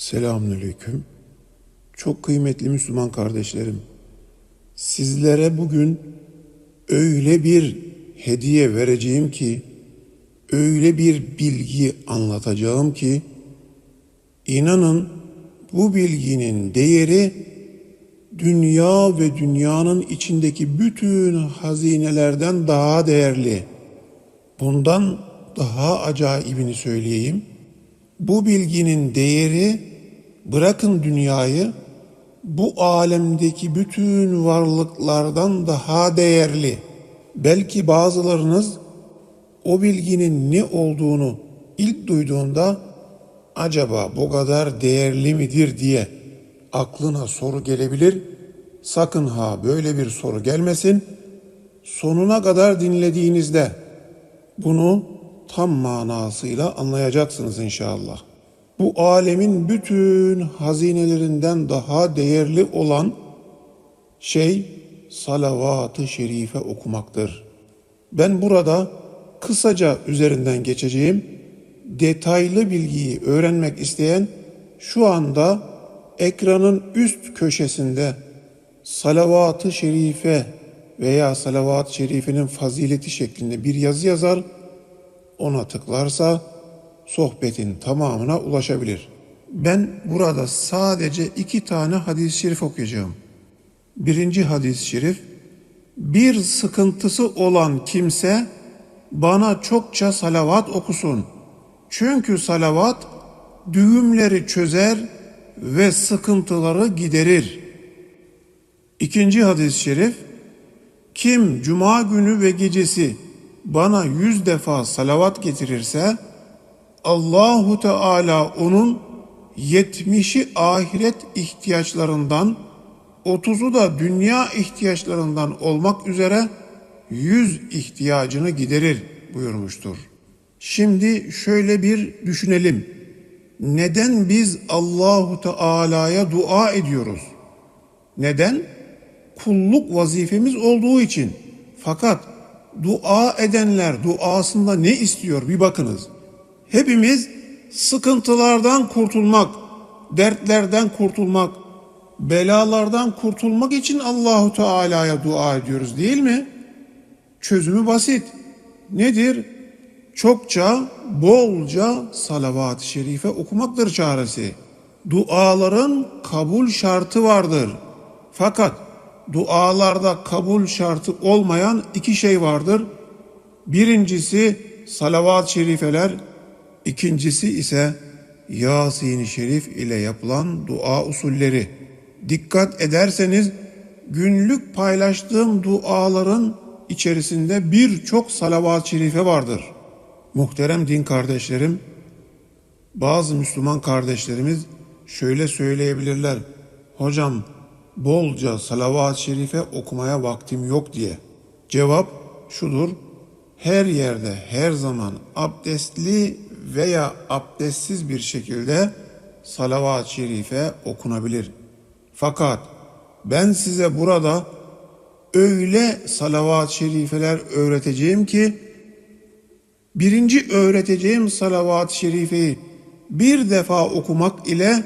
Selamünaleyküm. Çok kıymetli Müslüman kardeşlerim. Sizlere bugün öyle bir hediye vereceğim ki, öyle bir bilgi anlatacağım ki, inanın bu bilginin değeri dünya ve dünyanın içindeki bütün hazinelerden daha değerli. Bundan daha acayibini söyleyeyim. Bu bilginin değeri bırakın dünyayı bu alemdeki bütün varlıklardan daha değerli. Belki bazılarınız o bilginin ne olduğunu ilk duyduğunda acaba bu kadar değerli midir diye aklına soru gelebilir. Sakın ha böyle bir soru gelmesin. Sonuna kadar dinlediğinizde bunu tam manasıyla anlayacaksınız inşallah. Bu alemin bütün hazinelerinden daha değerli olan şey salavat-ı şerife okumaktır. Ben burada kısaca üzerinden geçeceğim. Detaylı bilgiyi öğrenmek isteyen şu anda ekranın üst köşesinde salavat-ı şerife veya salavat-ı şerifenin fazileti şeklinde bir yazı yazar. Ona tıklarsa sohbetin tamamına ulaşabilir. Ben burada sadece iki tane hadis-i şerif okuyacağım. Birinci hadis-i şerif, bir sıkıntısı olan kimse bana çokça salavat okusun. Çünkü salavat düğümleri çözer ve sıkıntıları giderir. İkinci hadis-i şerif, kim cuma günü ve gecesi bana yüz defa salavat getirirse, Allahu Teala onun yetmişi ahiret ihtiyaçlarından, otuzu da dünya ihtiyaçlarından olmak üzere yüz ihtiyacını giderir buyurmuştur. Şimdi şöyle bir düşünelim. Neden biz Allahu Teala'ya dua ediyoruz? Neden? Kulluk vazifemiz olduğu için. Fakat dua edenler duasında ne istiyor bir bakınız. Hepimiz sıkıntılardan kurtulmak, dertlerden kurtulmak, belalardan kurtulmak için Allahu Teala'ya dua ediyoruz değil mi? Çözümü basit. Nedir? Çokça, bolca salavat-ı şerife okumaktır çaresi. Duaların kabul şartı vardır. Fakat dualarda kabul şartı olmayan iki şey vardır. Birincisi salavat-ı şerifeler, ikincisi ise Yasin-i Şerif ile yapılan dua usulleri. Dikkat ederseniz günlük paylaştığım duaların içerisinde birçok salavat-ı şerife vardır. Muhterem din kardeşlerim, bazı Müslüman kardeşlerimiz şöyle söyleyebilirler. Hocam bolca salavat-ı şerife okumaya vaktim yok diye. Cevap şudur. Her yerde her zaman abdestli veya abdestsiz bir şekilde salavat-ı şerife okunabilir. Fakat ben size burada öyle salavat-ı şerifeler öğreteceğim ki birinci öğreteceğim salavat-ı şerifeyi bir defa okumak ile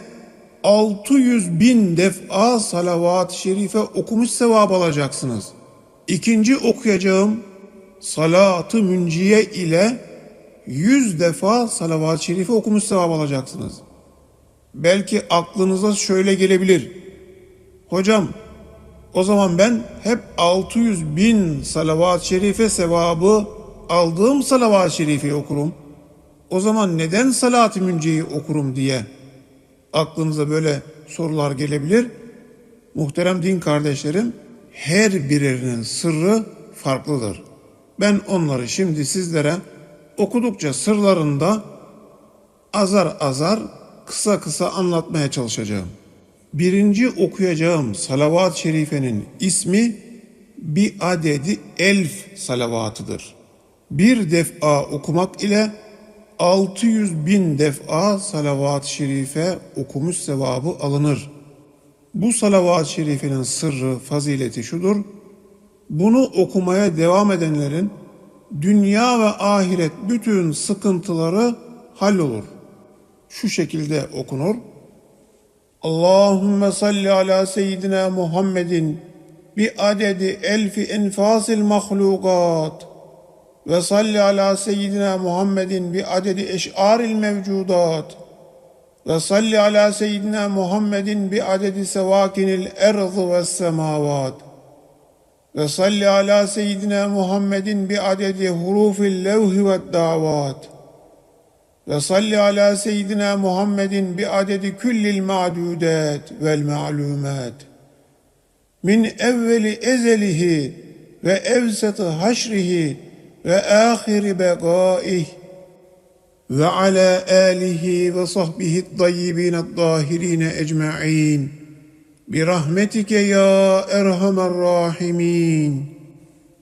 600 bin defa salavat-ı şerife okumuş sevap alacaksınız. İkinci okuyacağım salat-ı münciye ile 100 defa salavat-ı şerife okumuş sevap alacaksınız. Belki aklınıza şöyle gelebilir. Hocam o zaman ben hep 600 bin salavat-ı şerife sevabı aldığım salavat-ı şerifeyi okurum. O zaman neden salat-ı münciyeyi okurum diye aklınıza böyle sorular gelebilir. Muhterem din kardeşlerim, her birinin sırrı farklıdır. Ben onları şimdi sizlere okudukça sırlarında azar azar kısa kısa anlatmaya çalışacağım. Birinci okuyacağım salavat-ı şerifenin ismi bir adedi elf salavatıdır. Bir defa okumak ile 600 bin defa salavat-ı şerife okumuş sevabı alınır. Bu salavat-ı şerifenin sırrı, fazileti şudur. Bunu okumaya devam edenlerin dünya ve ahiret bütün sıkıntıları hallolur. Şu şekilde okunur. Allahümme salli ala seyyidina Muhammedin bi adedi elfi enfasil mahlukat ve salli ala seyyidina Muhammedin bi adedi eş'aril mevcudat ve salli ala seyyidina Muhammedin bi adedi sevakinil erzı ve semavat ve salli ala seyyidina Muhammedin bi adedi hurufil levhi ve davat. Ve salli ala seyyidina Muhammedin bi adedi küllil ma'dudat vel ma'lumat. Min evveli ezelihi ve evsatı haşrihi ve ahiri begaih. Ve ala alihi ve sahbihi tayyibin tahirin ecma'in rahmetike ya erhamer rahimin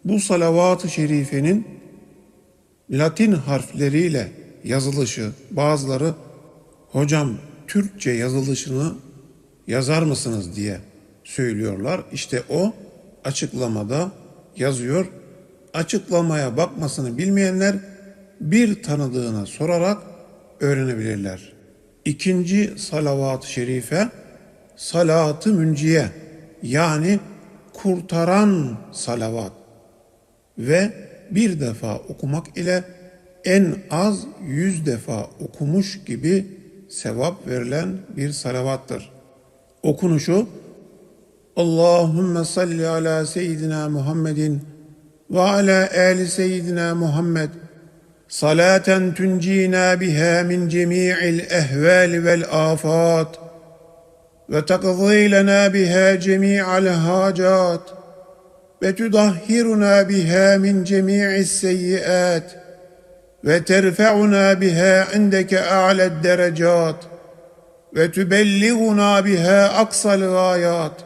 bu salavat-ı şerifenin Latin harfleriyle yazılışı bazıları hocam Türkçe yazılışını yazar mısınız diye söylüyorlar. İşte o açıklamada yazıyor. Açıklamaya bakmasını bilmeyenler bir tanıdığına sorarak öğrenebilirler. İkinci salavat-ı şerife salat-ı münciye yani kurtaran salavat. Ve bir defa okumak ile en az yüz defa okumuş gibi sevap verilen bir salavattır. Okunuşu Allahümme salli ala seyyidina Muhammedin ve ala ali seyyidina Muhammed. Salaten tuncina biha min cemi'il ehvali vel afat hacat ve tudahhiruna biha min cemi'is seyyiat ve terfe'una biha indeke a'led derecat ve tübelliğuna biha aksal gayat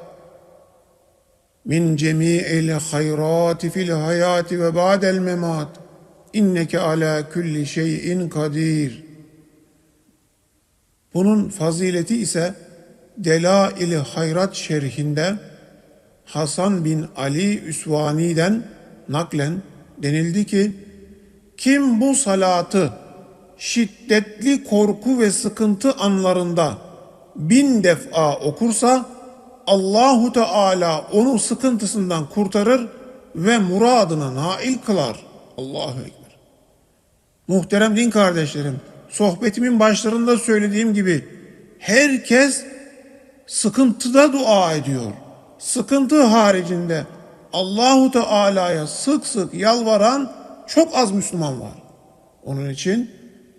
min cemi'il hayrati fil hayati ve ba'del memat inneke ala kulli şeyin kadir. Bunun fazileti ise Delail-i Hayrat şerhinde Hasan bin Ali Üsvani'den naklen denildi ki kim bu salatı şiddetli korku ve sıkıntı anlarında bin defa okursa Allahu Teala onu sıkıntısından kurtarır ve muradına nail kılar. Allahu Ekber. Muhterem din kardeşlerim, sohbetimin başlarında söylediğim gibi herkes sıkıntıda dua ediyor. Sıkıntı haricinde Allahu Teala'ya sık sık yalvaran çok az Müslüman var. Onun için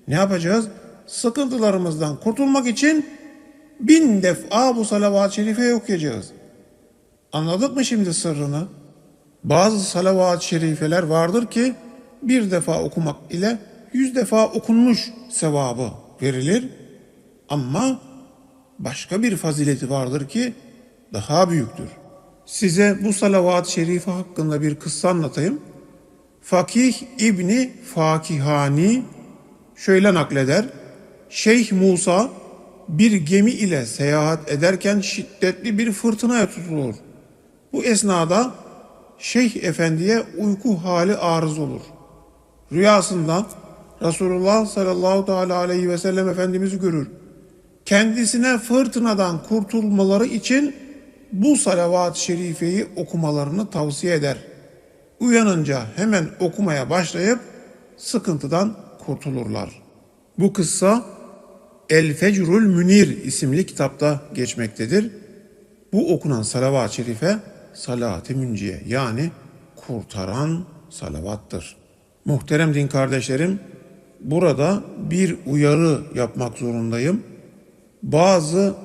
ne yapacağız? Sıkıntılarımızdan kurtulmak için bin defa bu salavat-ı şerifeyi okuyacağız. Anladık mı şimdi sırrını? Bazı salavat-ı şerifeler vardır ki bir defa okumak ile yüz defa okunmuş sevabı verilir. Ama başka bir fazileti vardır ki daha büyüktür. Size bu salavat-ı şerife hakkında bir kıssa anlatayım. Fakih İbni Fakihani şöyle nakleder. Şeyh Musa bir gemi ile seyahat ederken şiddetli bir fırtınaya tutulur. Bu esnada Şeyh Efendi'ye uyku hali arız olur. Rüyasında Resulullah sallallahu aleyhi ve sellem Efendimiz'i görür. Kendisine fırtınadan kurtulmaları için bu salavat-ı şerifeyi okumalarını tavsiye eder. Uyanınca hemen okumaya başlayıp sıkıntıdan kurtulurlar. Bu kıssa El Fecrul Münir isimli kitapta geçmektedir. Bu okunan salavat-ı şerife salat-ı münciye yani kurtaran salavattır. Muhterem din kardeşlerim, burada bir uyarı yapmak zorundayım. Bazı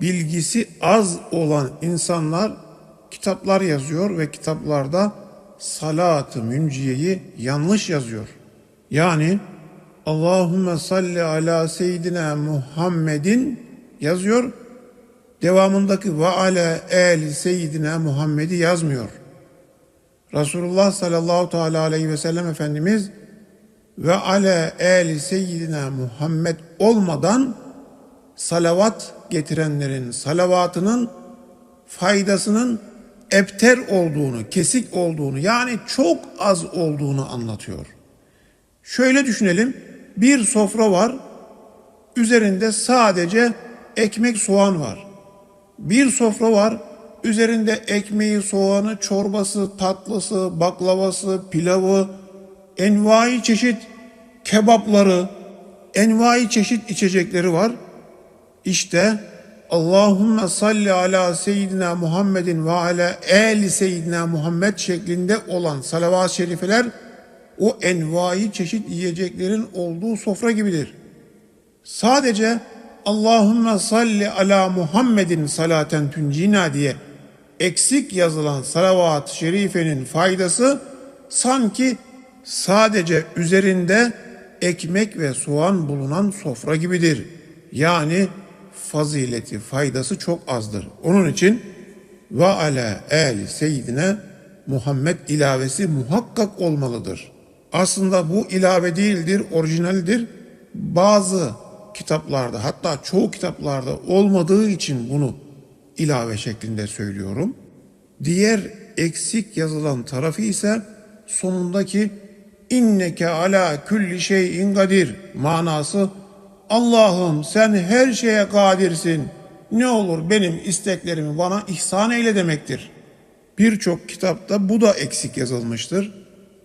bilgisi az olan insanlar kitaplar yazıyor ve kitaplarda salat-ı münciyeyi yanlış yazıyor. Yani Allahümme salli ala seyyidina Muhammedin yazıyor. Devamındaki ve ala el seyyidina Muhammed'i yazmıyor. Resulullah sallallahu teala aleyhi ve sellem Efendimiz ve ala el seyyidina Muhammed olmadan salavat getirenlerin salavatının faydasının ebter olduğunu, kesik olduğunu yani çok az olduğunu anlatıyor. Şöyle düşünelim. Bir sofra var. Üzerinde sadece ekmek soğan var. Bir sofra var. Üzerinde ekmeği, soğanı, çorbası, tatlısı, baklavası, pilavı, envai çeşit kebapları, envai çeşit içecekleri var. İşte Allahümme salli ala seyyidina Muhammedin ve ala eli seyyidina Muhammed şeklinde olan salavat-ı şerifeler o envai çeşit yiyeceklerin olduğu sofra gibidir. Sadece Allahümme salli ala Muhammedin salaten tüncina diye eksik yazılan salavat-ı şerifenin faydası sanki sadece üzerinde ekmek ve soğan bulunan sofra gibidir. Yani fazileti, faydası çok azdır. Onun için ve ala el seyyidine Muhammed ilavesi muhakkak olmalıdır. Aslında bu ilave değildir, orijinaldir. Bazı kitaplarda hatta çoğu kitaplarda olmadığı için bunu ilave şeklinde söylüyorum. Diğer eksik yazılan tarafı ise sonundaki inneke ala külli şeyin kadir manası Allah'ım sen her şeye kadirsin. Ne olur benim isteklerimi bana ihsan eyle demektir. Birçok kitapta bu da eksik yazılmıştır.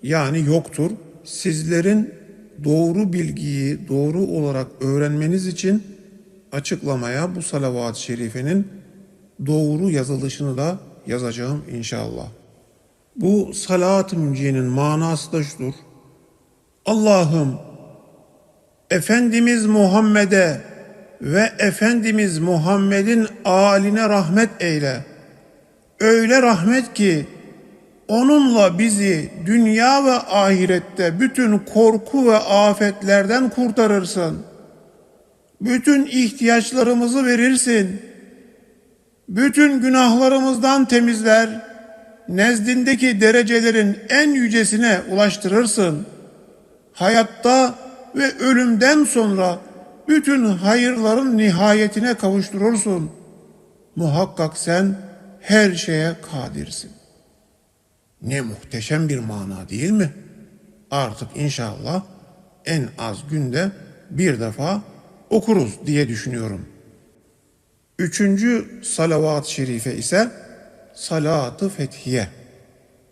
Yani yoktur. Sizlerin doğru bilgiyi doğru olarak öğrenmeniz için açıklamaya bu salavat-ı şerifenin doğru yazılışını da yazacağım inşallah. Bu salat-ı manası da şudur. Allah'ım Efendimiz Muhammed'e ve Efendimiz Muhammed'in aline rahmet eyle. Öyle rahmet ki onunla bizi dünya ve ahirette bütün korku ve afetlerden kurtarırsın. Bütün ihtiyaçlarımızı verirsin. Bütün günahlarımızdan temizler. Nezdindeki derecelerin en yücesine ulaştırırsın. Hayatta ve ölümden sonra bütün hayırların nihayetine kavuşturursun. Muhakkak sen her şeye kadirsin. Ne muhteşem bir mana değil mi? Artık inşallah en az günde bir defa okuruz diye düşünüyorum. Üçüncü salavat-ı şerife ise salat-ı fethiye.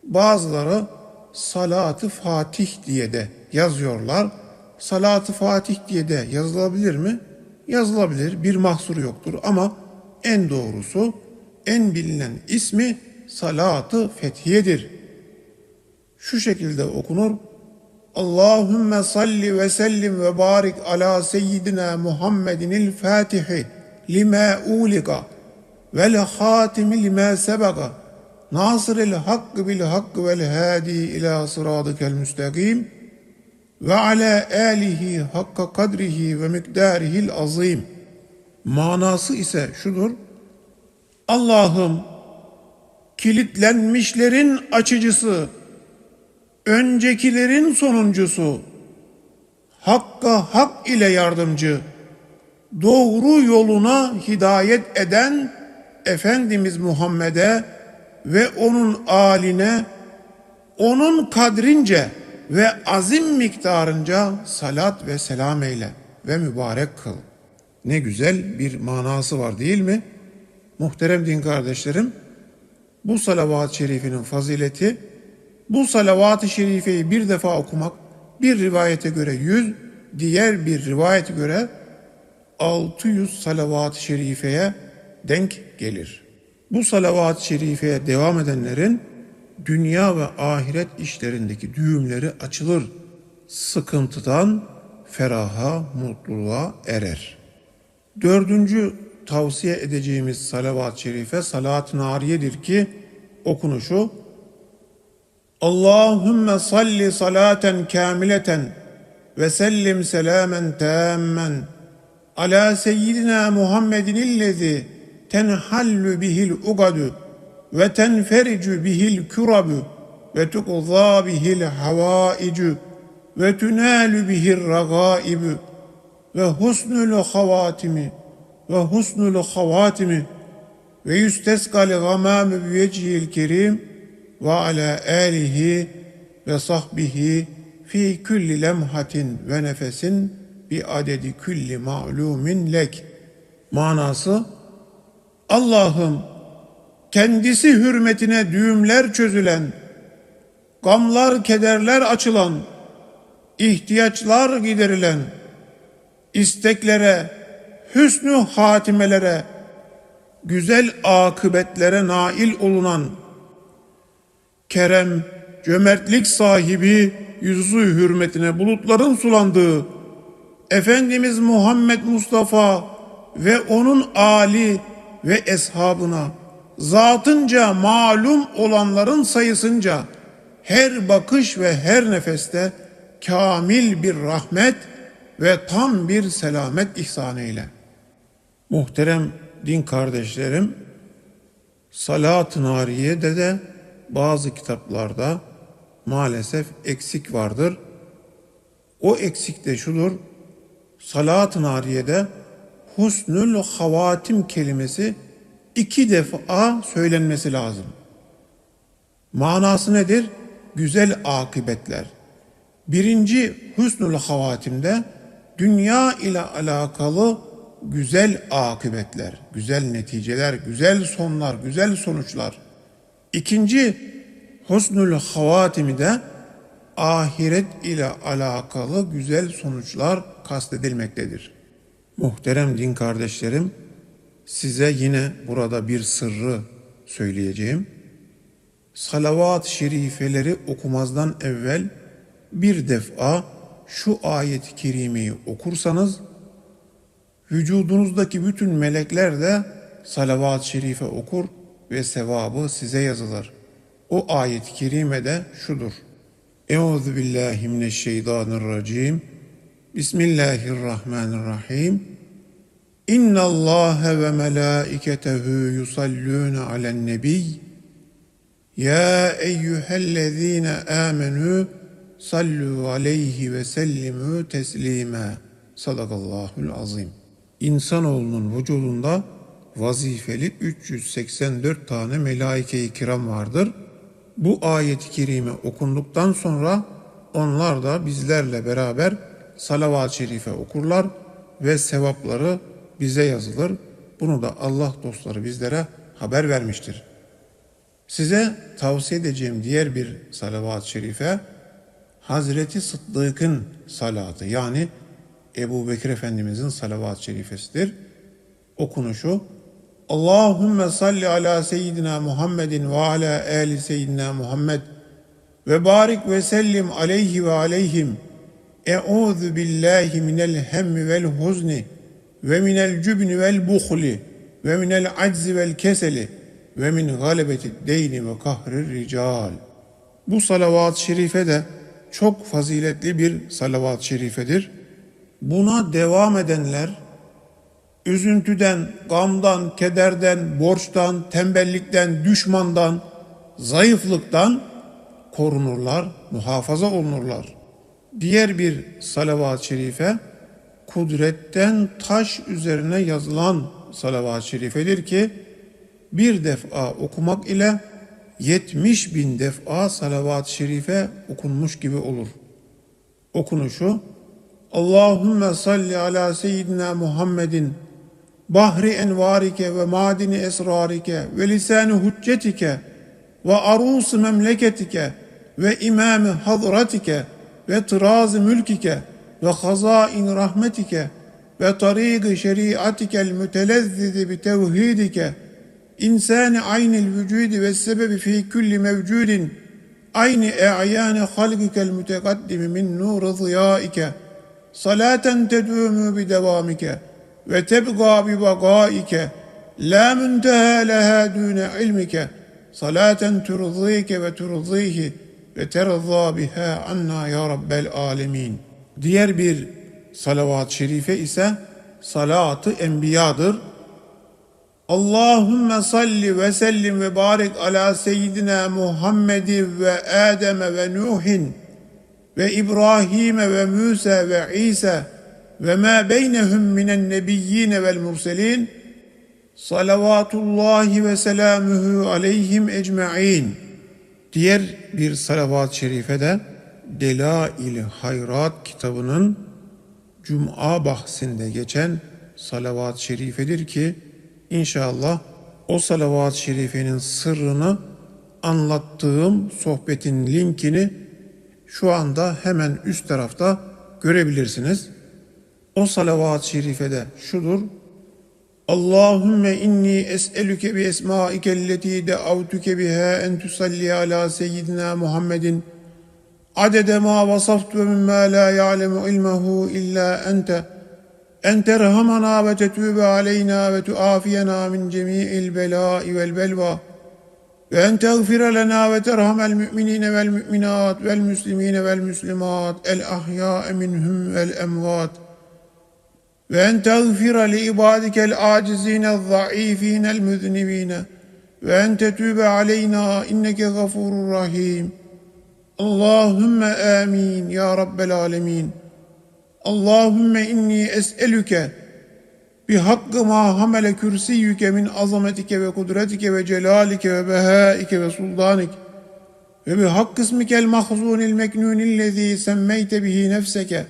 Bazıları salat-ı fatih diye de yazıyorlar. Salat-ı Fatih diye de yazılabilir mi? Yazılabilir. Bir mahsur yoktur ama en doğrusu en bilinen ismi Salat-ı Fethiye'dir. Şu şekilde okunur. Allahümme salli ve sellim ve barik ala seyyidina Muhammedinil fatihi lima ulika vel hatimi lima sebega nasıril hakkı bil hakkı vel hadi ila sıradıkel müstakim ve ala alihi hakka kadrihi ve miktarihil azim. Manası ise şudur. Allah'ım kilitlenmişlerin açıcısı, öncekilerin sonuncusu, hakka hak ile yardımcı, doğru yoluna hidayet eden Efendimiz Muhammed'e ve onun aline, onun kadrince ve azim miktarınca salat ve selam eyle ve mübarek kıl. Ne güzel bir manası var değil mi? Muhterem din kardeşlerim, bu salavat-ı şerifinin fazileti, bu salavat-ı şerifeyi bir defa okumak, bir rivayete göre yüz, diğer bir rivayete göre 600 salavat-ı şerifeye denk gelir. Bu salavat-ı şerifeye devam edenlerin dünya ve ahiret işlerindeki düğümleri açılır. Sıkıntıdan feraha, mutluluğa erer. Dördüncü tavsiye edeceğimiz salavat-ı şerife salat-ı nariyedir ki okunuşu Allahümme salli salaten kamileten ve sellim selamen tammen ala seyyidina Muhammedin illezi tenhallu bihil ugadu ve tenfericu bihil kurabu ve tuqza bihil havaicu ve tunalu bihir ragaibu ve husnul havatimi ve husnul havatimi ve yüsteskal gamamı bi vecihil kerim ve ala alihi ve sahbihi fi kulli lemhatin ve nefesin bi adedi kulli ma'lumin lek. Manası Allah'ım kendisi hürmetine düğümler çözülen, gamlar kederler açılan, ihtiyaçlar giderilen, isteklere, hüsnü hatimelere, güzel akıbetlere nail olunan, kerem, cömertlik sahibi yüzü hürmetine bulutların sulandığı, Efendimiz Muhammed Mustafa ve onun ali ve eshabına zatınca malum olanların sayısınca her bakış ve her nefeste kamil bir rahmet ve tam bir selamet ihsan eyle. Muhterem din kardeşlerim, Salat-ı Nariye'de de bazı kitaplarda maalesef eksik vardır. O eksik de şudur, Salat-ı Nariye'de husnül havatim kelimesi iki defa söylenmesi lazım. Manası nedir? Güzel akıbetler. Birinci husnül havatimde dünya ile alakalı güzel akıbetler, güzel neticeler, güzel sonlar, güzel sonuçlar. İkinci husnül havatimi de ahiret ile alakalı güzel sonuçlar kastedilmektedir. Muhterem din kardeşlerim, size yine burada bir sırrı söyleyeceğim. Salavat-ı şerifeleri okumazdan evvel bir defa şu ayet-i kerimeyi okursanız vücudunuzdaki bütün melekler de salavat-ı şerife okur ve sevabı size yazılır. O ayet-i kerime de şudur. Euzu billahi mineşşeytanirracim. Bismillahirrahmanirrahim. İnna Allah ve melaiketehu yusallun alen nebiy. Ya eyyühellezine amenu sallu aleyhi ve sellimu teslima. Sadakallahul azim. İnsanoğlunun vücudunda vazifeli 384 tane melaike-i kiram vardır. Bu ayet-i kerime okunduktan sonra onlar da bizlerle beraber salavat-ı şerife okurlar ve sevapları bize yazılır. Bunu da Allah dostları bizlere haber vermiştir. Size tavsiye edeceğim diğer bir salavat-ı şerife Hazreti Sıddık'ın salatı yani Ebu Bekir Efendimizin salavat-ı şerifesidir. Okunuşu Allahümme salli ala seyyidina Muhammedin ve ala ali seyyidina Muhammed ve barik ve sellim aleyhi ve aleyhim Eûzu billahi minel hemmi vel huzni ve minel cübni vel buhli ve minel aczi vel keseli ve min galebeti deyni ve kahri rical. Bu salavat-ı şerife de çok faziletli bir salavat-ı şerifedir. Buna devam edenler üzüntüden, gamdan, kederden, borçtan, tembellikten, düşmandan, zayıflıktan korunurlar, muhafaza olunurlar. Diğer bir salavat-ı şerife kudretten taş üzerine yazılan salavat-ı şerifedir ki bir defa okumak ile 70 bin defa salavat-ı şerife okunmuş gibi olur. Okunuşu Allahümme salli ala seyyidina Muhammedin bahri envarike ve madini esrarike ve lisanı hüccetike ve arus memleketike ve imamı hazratike ve tıraz mülkike ve hazain rahmetike ve tariqi şeriatikel mütelezzizi bi tevhidike. İnsani aynil vücudi ve sebebi fi kulli mevcudin. Aynı e'yani halgikel mütekaddimi min nur ziyaike. Salaten tedûmü bi devamike ve tebgâ bi bagaike la münteha leha dûne ilmike. Salaten turzike ve turzihi ve terzâ biha anna ya rabbel alemin. Diğer bir salavat-ı şerife ise salatı enbiyadır. Allahümme salli ve sellim ve barik ala seyyidina Muhammedi ve Adem'e ve Nuhin ve İbrahim'e ve Musa ve İsa ve ma beynehum minen nebiyyine vel murselin salavatullahi ve selamuhu aleyhim ecma'in. Diğer bir salavat-ı şerife de Delail Hayrat kitabının Cuma bahsinde geçen salavat-ı şerifedir ki inşallah o salavat-ı şerifenin sırrını anlattığım sohbetin linkini şu anda hemen üst tarafta görebilirsiniz. O salavat-ı şerifede şudur. Allahümme inni es'elüke bi esmaike elleti de'avtuke biha en tusalli ala seyyidina Muhammedin عدد ما وصفت مما لا يعلم علمه إلا أنت. أن ترحمنا وتتوب علينا وتعافينا من جميع البلاء والبلوى. وأن تغفر لنا وترحم المؤمنين والمؤمنات والمسلمين والمسلمات الأحياء منهم والأموات. وأن تغفر لعبادك العاجزين الضعيفين المذنبين. وأن تتوب علينا إنك غفور رحيم. Allahümme amin ya Rabbel alemin. Allahümme inni es'elüke bi hakkı ma hamele kürsiyüke min azametike ve kudretike ve celalike ve behaike ve sultanik ve bi hakkı ismikel mahzunil meknunil lezî semmeyte bihi nefseke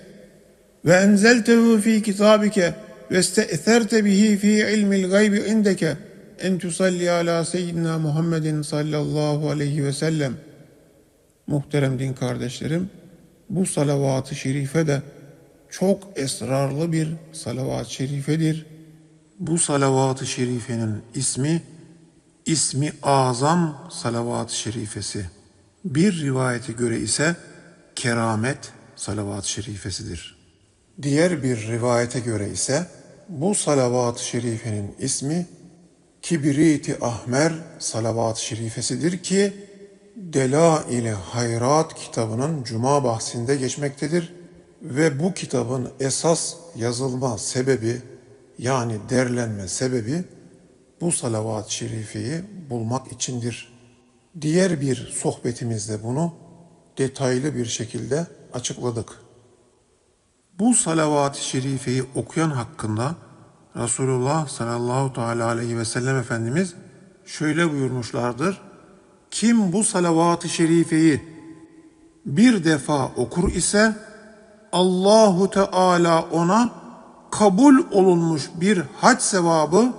ve enzeltehu fi kitabike ve iste'therte bihi fi ilmil gaybi indeke en tusalli ala seyyidina Muhammedin sallallahu aleyhi ve sellem.'' Muhterem din kardeşlerim, bu salavat-ı şerife de çok esrarlı bir salavat-ı şerifedir. Bu salavat-ı şerifenin ismi, ismi azam salavat-ı şerifesi. Bir rivayete göre ise keramet salavat-ı şerifesidir. Diğer bir rivayete göre ise bu salavat-ı şerifenin ismi Kibrit-i Ahmer salavat-ı şerifesidir ki Delail-i Hayrat kitabının Cuma bahsinde geçmektedir ve bu kitabın esas yazılma sebebi yani derlenme sebebi bu salavat-ı şerifeyi bulmak içindir. Diğer bir sohbetimizde bunu detaylı bir şekilde açıkladık. Bu salavat-ı şerifeyi okuyan hakkında Resulullah sallallahu teala aleyhi ve sellem Efendimiz şöyle buyurmuşlardır. Kim bu salavat-ı şerifeyi bir defa okur ise Allahu Teala ona kabul olunmuş bir hac sevabı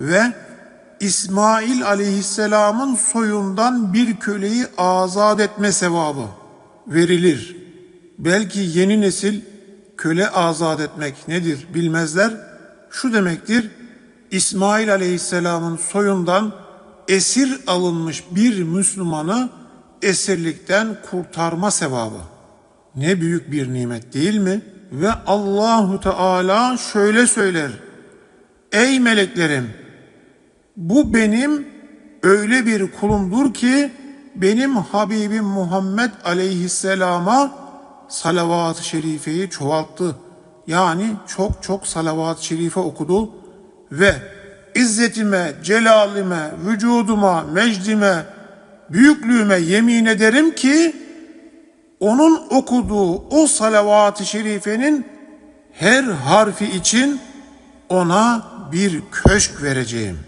ve İsmail aleyhisselamın soyundan bir köleyi azat etme sevabı verilir. Belki yeni nesil köle azat etmek nedir bilmezler. Şu demektir, İsmail aleyhisselamın soyundan esir alınmış bir Müslümanı esirlikten kurtarma sevabı. Ne büyük bir nimet değil mi? Ve Allahu Teala şöyle söyler. Ey meleklerim, bu benim öyle bir kulumdur ki benim Habibim Muhammed aleyhisselama salavat-ı şerifeyi çoğalttı. Yani çok çok salavat-ı şerife okudu ve izzetime, celalime, vücuduma, mecdime, büyüklüğüme yemin ederim ki onun okuduğu o salavat-ı şerifenin her harfi için ona bir köşk vereceğim.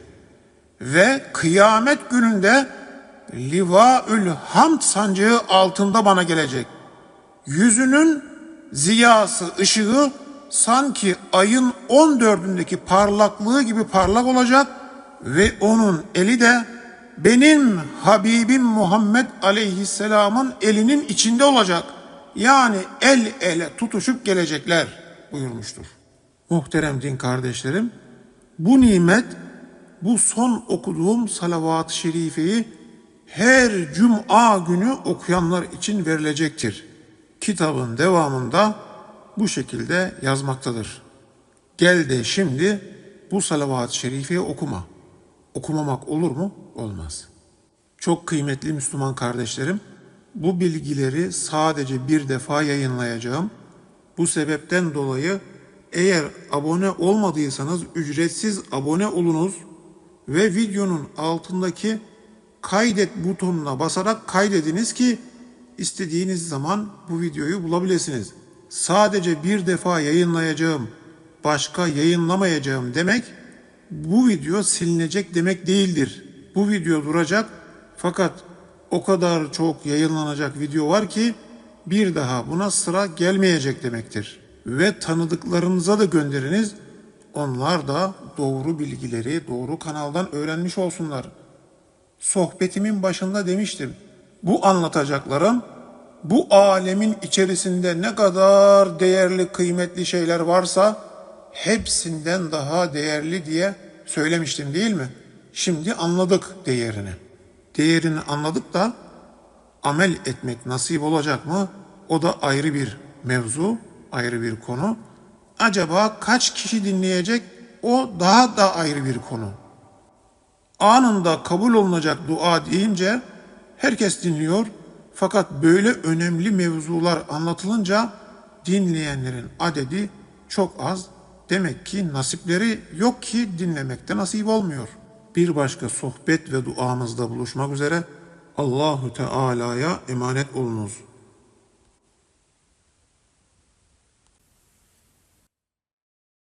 Ve kıyamet gününde Livaül Hamd sancağı altında bana gelecek. Yüzünün ziyası, ışığı sanki ayın 14'ündeki parlaklığı gibi parlak olacak ve onun eli de benim Habibim Muhammed Aleyhisselam'ın elinin içinde olacak. Yani el ele tutuşup gelecekler buyurmuştur. Muhterem din kardeşlerim, bu nimet, bu son okuduğum salavat-ı şerifeyi her cuma günü okuyanlar için verilecektir. Kitabın devamında bu şekilde yazmaktadır. Gel de şimdi bu salavat-ı şerifeyi okuma. Okumamak olur mu? Olmaz. Çok kıymetli Müslüman kardeşlerim, bu bilgileri sadece bir defa yayınlayacağım. Bu sebepten dolayı eğer abone olmadıysanız ücretsiz abone olunuz ve videonun altındaki kaydet butonuna basarak kaydediniz ki istediğiniz zaman bu videoyu bulabilirsiniz. Sadece bir defa yayınlayacağım, başka yayınlamayacağım demek bu video silinecek demek değildir. Bu video duracak fakat o kadar çok yayınlanacak video var ki bir daha buna sıra gelmeyecek demektir. Ve tanıdıklarınıza da gönderiniz. onlar da doğru bilgileri doğru kanaldan öğrenmiş olsunlar. Sohbetimin başında demiştim. Bu anlatacaklarım bu alemin içerisinde ne kadar değerli kıymetli şeyler varsa hepsinden daha değerli diye söylemiştim değil mi? Şimdi anladık değerini. Değerini anladık da amel etmek nasip olacak mı? O da ayrı bir mevzu, ayrı bir konu. Acaba kaç kişi dinleyecek? O daha da ayrı bir konu. Anında kabul olunacak dua deyince herkes dinliyor. Fakat böyle önemli mevzular anlatılınca dinleyenlerin adedi çok az. Demek ki nasipleri yok ki dinlemekte nasip olmuyor. Bir başka sohbet ve duamızda buluşmak üzere Allahu Teala'ya emanet olunuz.